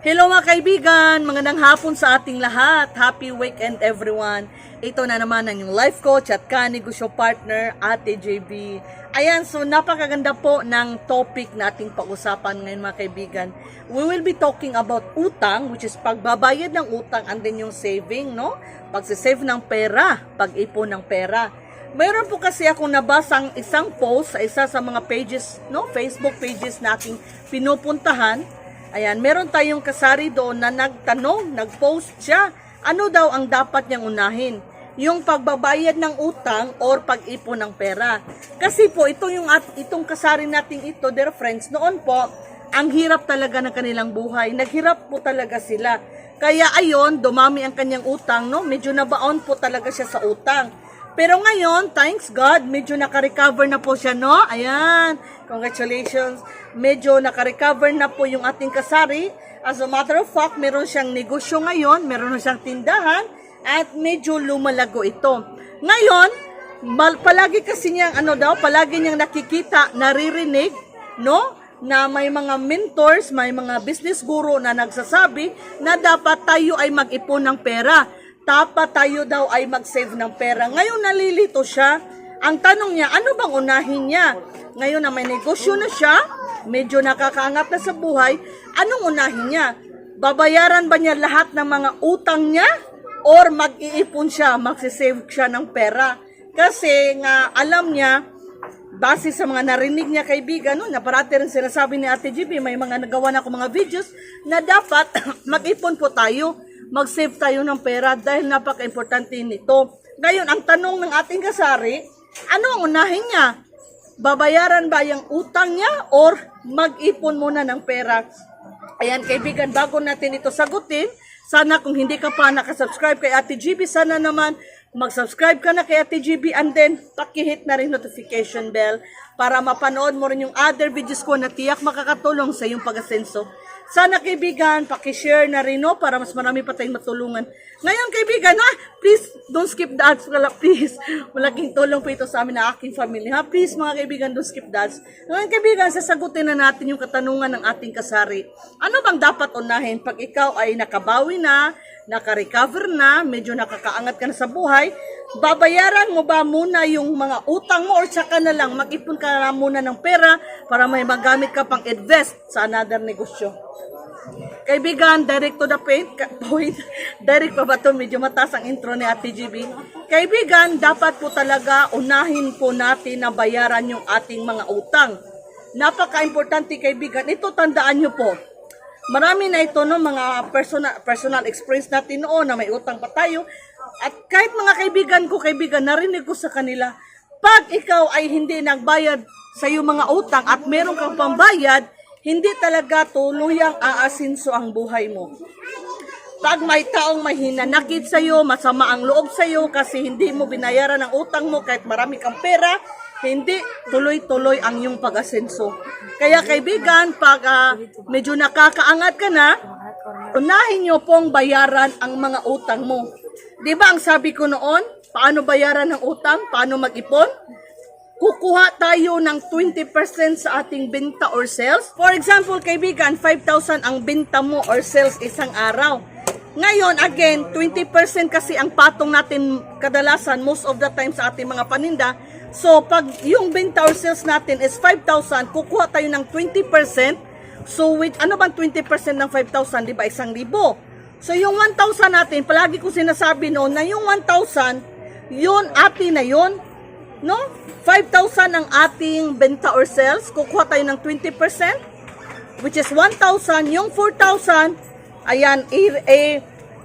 Hello mga kaibigan, magandang hapon sa ating lahat. Happy weekend everyone. Ito na naman ang yung life coach at kanegosyo partner, Ate JB. Ayan, so napakaganda po ng topic na pag-usapan ngayon mga kaibigan. We will be talking about utang, which is pagbabayad ng utang and then yung saving, no? Pagsisave ng pera, pag-ipon ng pera. Mayroon po kasi akong nabasang isang post sa isa sa mga pages, no? Facebook pages na aking pinupuntahan. Ayan, meron tayong kasari doon na nagtanong, nag-post siya. Ano daw ang dapat niyang unahin? Yung pagbabayad ng utang or pag-ipon ng pera. Kasi po, ito yung at, itong kasari nating ito, dear friends, noon po, ang hirap talaga ng kanilang buhay. Naghirap po talaga sila. Kaya ayon, dumami ang kanyang utang, no? Medyo nabaon po talaga siya sa utang. Pero ngayon, thanks God, medyo naka-recover na po siya, no? Ayan, congratulations. Medyo naka-recover na po yung ating kasari. As a matter of fact, meron siyang negosyo ngayon, meron siyang tindahan, at medyo lumalago ito. Ngayon, palagi kasi niyang, ano daw, palagi niyang nakikita, naririnig, no? na may mga mentors, may mga business guru na nagsasabi na dapat tayo ay mag-ipon ng pera. Dapat tayo daw ay mag-save ng pera. Ngayon nalilito siya. Ang tanong niya, ano bang unahin niya? Ngayon na may negosyo na siya, medyo nakakaangat na sa buhay, anong unahin niya? Babayaran ba niya lahat ng mga utang niya? Or mag-iipon siya, magsisave siya ng pera? Kasi nga alam niya, base sa mga narinig niya kaibigan, no, na parati rin sinasabi ni Ate GB, may mga nagawa na ako mga videos na dapat mag-ipon po tayo, mag-save tayo ng pera dahil napaka-importante nito. Ngayon, ang tanong ng ating kasari, ano ang unahin niya? Babayaran ba yung utang niya or mag-ipon muna ng pera? Ayan, kaibigan, bago natin ito sagutin, sana kung hindi ka pa nakasubscribe kay Ate GB, sana naman mag-subscribe ka na kay Ate GB and then pakihit na rin notification bell para mapanood mo rin yung other videos ko na tiyak makakatulong sa iyong pag-asenso. Sana kaibigan, pakishare na rin no, para mas marami pa tayong matulungan. Ngayon kaibigan, ha, please don't skip the ads, please. Malaking tulong po ito sa amin na aking family. Ha? Please mga kaibigan, don't skip the ads. Ngayon kaibigan, sasagutin na natin yung katanungan ng ating kasari. Ano bang dapat unahin pag ikaw ay nakabawi na, naka-recover na, medyo nakakaangat ka na sa buhay, babayaran mo ba muna yung mga utang mo or saka na lang mag-ipon ka na muna ng pera para may magamit ka pang invest sa another negosyo? Kaibigan, direct to the point, point. direct pa ba to? Medyo mataas ang intro ni Ate GB. Kaibigan, dapat po talaga unahin po natin na bayaran yung ating mga utang. Napaka-importante kaibigan. Ito tandaan nyo po. Marami na ito no mga personal personal experience natin noon na may utang pa tayo. At kahit mga kaibigan ko, kaibigan, narinig ko sa kanila, pag ikaw ay hindi nagbayad sa iyong mga utang at meron kang pambayad, hindi talaga tuluyang aasinso ang buhay mo. Pag may taong may hinanakit sa iyo, masama ang loob sa iyo kasi hindi mo binayaran ang utang mo kahit marami kang pera, hindi tuloy-tuloy ang iyong pag-asenso. Kaya kaibigan, pag ah, medyo nakakaangat ka na, unahin niyo pong bayaran ang mga utang mo. 'Di ba ang sabi ko noon, paano bayaran ng utang, paano mag-ipon? Kukuha tayo ng 20% sa ating benta or sales. For example, kaibigan, 5,000 ang benta mo or sales isang araw. Ngayon, again, 20% kasi ang patong natin kadalasan most of the time sa ating mga paninda. So, pag yung benta or sales natin is 5,000, kukuha tayo ng 20%. So, with ano bang 20% ng 5,000? Di ba? Isang libo. So, yung 1,000 natin, palagi ko sinasabi noon na yung 1,000, yun, atin na yun. No? 5,000 ang ating benta or sales. Kukuha tayo ng 20%, which is 1,000. Yung 4,000, ayan, i, i,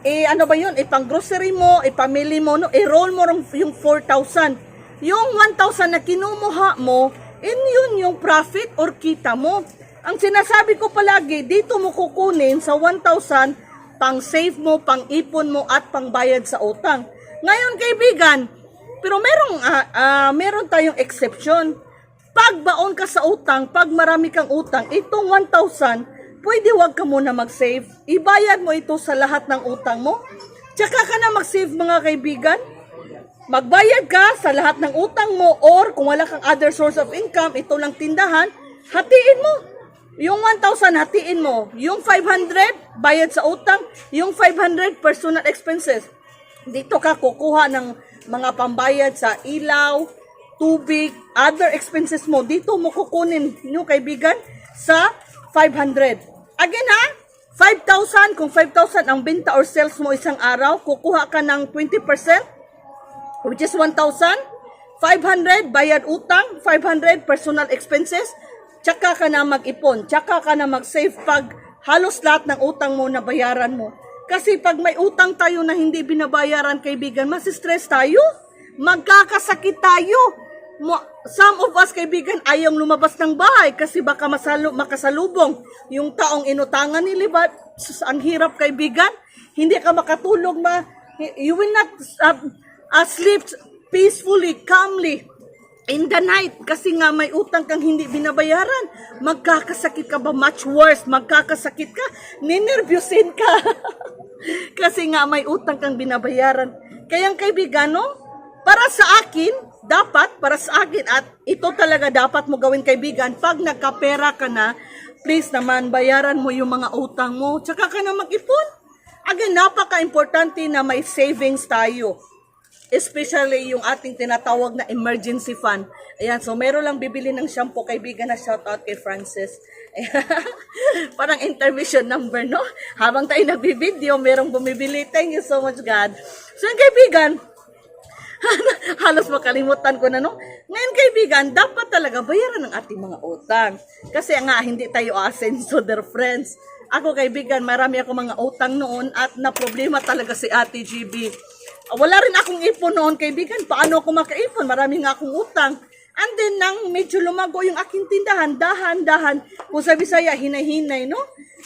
i- ano ba yun? Ipang grocery mo, ipamili mo, no? i-roll mo yung 4,000. Yung 1,000 na kinumuha mo, in yun yung profit or kita mo. Ang sinasabi ko palagi, dito mo kukunin sa 1,000 pang save mo, pang ipon mo at pang bayad sa utang. Ngayon kaibigan, pero merong ah, ah, meron tayong exception. Pag baon ka sa utang, pag marami kang utang, itong 1,000, pwede wag ka muna mag-save. Ibayad mo ito sa lahat ng utang mo. Tsaka ka na mag-save mga kaibigan. Magbayad ka sa lahat ng utang mo or kung wala kang other source of income, ito lang tindahan, hatiin mo. Yung 1,000 hatiin mo. Yung 500 bayad sa utang. Yung 500 personal expenses. Dito ka kukuha ng mga pambayad sa ilaw, tubig, other expenses mo. Dito mo kukunin nyo kaibigan sa 500. Again ha, 5,000 kung 5,000 ang benta or sales mo isang araw, kukuha ka ng 20% which is 1,000. 500 bayad utang, 500 personal expenses, tsaka ka na mag-ipon, tsaka ka na mag-save pag halos lahat ng utang mo na bayaran mo. Kasi pag may utang tayo na hindi binabayaran, kaibigan, mas-stress tayo. Magkakasakit tayo. Some of us, kaibigan, ayaw lumabas ng bahay kasi baka masalu makasalubong yung taong inutangan ni Libat. Ang hirap, kaibigan. Hindi ka makatulog, ma. You will not uh, uh, sleep peacefully, calmly in the night kasi nga may utang kang hindi binabayaran. Magkakasakit ka ba? Much worse. Magkakasakit ka. Ninervyusin ka. kasi nga may utang kang binabayaran. Kaya kaibigan, no? Para sa akin, dapat, para sa akin, at ito talaga dapat mo gawin kaibigan, pag nagkapera ka na, please naman, bayaran mo yung mga utang mo, tsaka ka na mag-ipon. Again, napaka-importante na may savings tayo especially yung ating tinatawag na emergency fund. Ayan, so meron lang bibili ng shampoo, kaibigan na shout out kay Francis. Parang intermission number, no? Habang tayo nagbibideo, merong bumibili. Thank you so much, God. So, yung kaibigan, halos makalimutan ko na, no? Ngayon, kaibigan, dapat talaga bayaran ng ating mga utang. Kasi nga, hindi tayo asenso, dear friends. Ako, kaibigan, marami ako mga utang noon at na problema talaga si Ate GB. Wala rin akong ipon noon, kaibigan. Paano ako makaipon? Marami nga akong utang. And then, nang medyo lumago yung aking tindahan, dahan-dahan, kung sa Bisaya, hinay-hinay, no?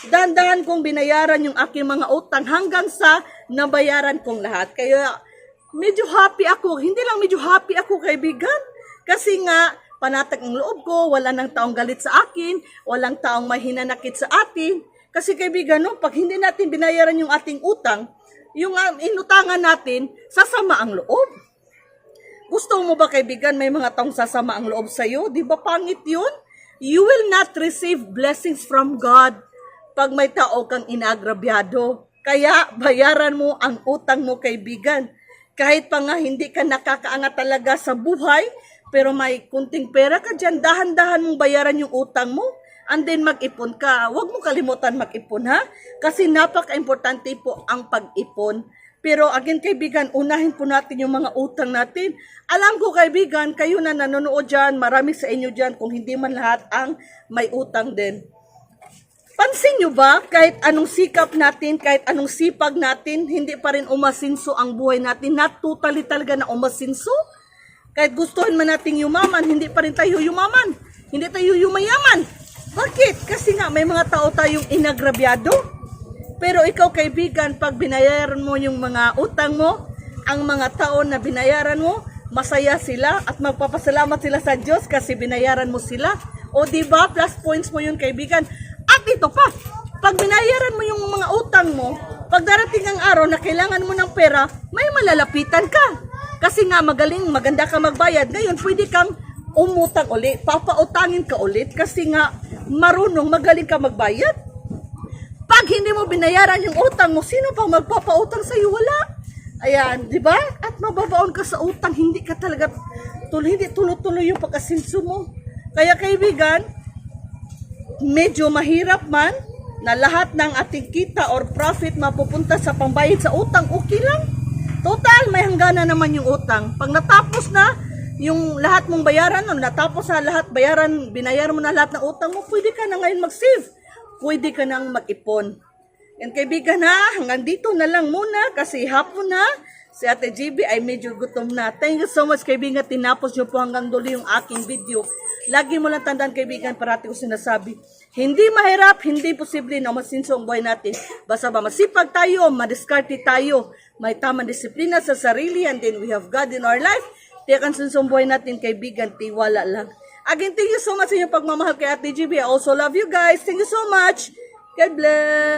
Dahan-dahan kong binayaran yung aking mga utang hanggang sa nabayaran kong lahat. Kaya, medyo happy ako. Hindi lang medyo happy ako, kaibigan. Kasi nga, panatag ang loob ko, wala nang taong galit sa akin, walang taong may hinanakit sa atin. Kasi kaibigan, no, pag hindi natin binayaran yung ating utang, yung um, inutangan natin, sasama ang loob. Gusto mo ba kaibigan, may mga taong sasama ang loob sa'yo? Di ba pangit yun? You will not receive blessings from God pag may tao kang inagrabyado. Kaya bayaran mo ang utang mo kaibigan. Kahit pa nga hindi ka nakakaangat talaga sa buhay, pero may kunting pera ka dyan, dahan-dahan mong bayaran yung utang mo. And then mag-ipon ka. Huwag mo kalimutan mag-ipon ha. Kasi napaka-importante po ang pag-ipon. Pero again kaibigan, unahin po natin yung mga utang natin. Alam ko kaibigan, kayo na nanonood dyan, marami sa inyo dyan, kung hindi man lahat ang may utang din. Pansin nyo ba, kahit anong sikap natin, kahit anong sipag natin, hindi pa rin umasinso ang buhay natin, not totally talaga na umasinso. Kahit gustuhin man nating yumaman, hindi pa rin tayo yumaman. Hindi tayo yumayaman. Bakit? Kasi nga may mga tao tayong inagrabyado. Pero ikaw kaibigan, pag binayaran mo yung mga utang mo, ang mga tao na binayaran mo, masaya sila at magpapasalamat sila sa Diyos kasi binayaran mo sila. O di ba plus points mo yun kaibigan. At ito pa, pag binayaran mo yung mga utang mo, pag darating ang araw na kailangan mo ng pera, may malalapitan ka. Kasi nga magaling, maganda ka magbayad. Ngayon, pwede kang umutang ulit, papautangin ka ulit kasi nga marunong, magaling ka magbayad. Pag hindi mo binayaran yung utang mo, sino pang magpapautang sa iyo? Wala. Ayan, di ba? At mababaon ka sa utang, hindi ka talaga tuloy, hindi tuloy-tuloy yung pagkasinso mo. Kaya kaibigan, medyo mahirap man na lahat ng ating kita or profit mapupunta sa pambayad sa utang, okay lang. Total, may hangganan naman yung utang. Pag natapos na, yung lahat mong bayaran, no, natapos na lahat bayaran, binayaran mo na lahat ng utang mo, pwede ka na ngayon mag-save. Pwede ka nang mag-ipon. Yan kaibigan ha, hanggang dito na lang muna kasi hapon na. Si Ate GB ay medyo gutom na. Thank you so much kaibigan, tinapos nyo po hanggang dulo yung aking video. Lagi mo lang tandaan kaibigan, parati ko sinasabi, hindi mahirap, hindi posible na masinso ang buhay natin. Basta ba masipag tayo, madiskarte tayo, may tamang disiplina sa sarili, and then we have God in our life. Tiyak ang sinsong buhay natin kaibigan, tiwala lang. Again, thank you so much sa inyong pagmamahal kay Ate GB. I also love you guys. Thank you so much. God bless.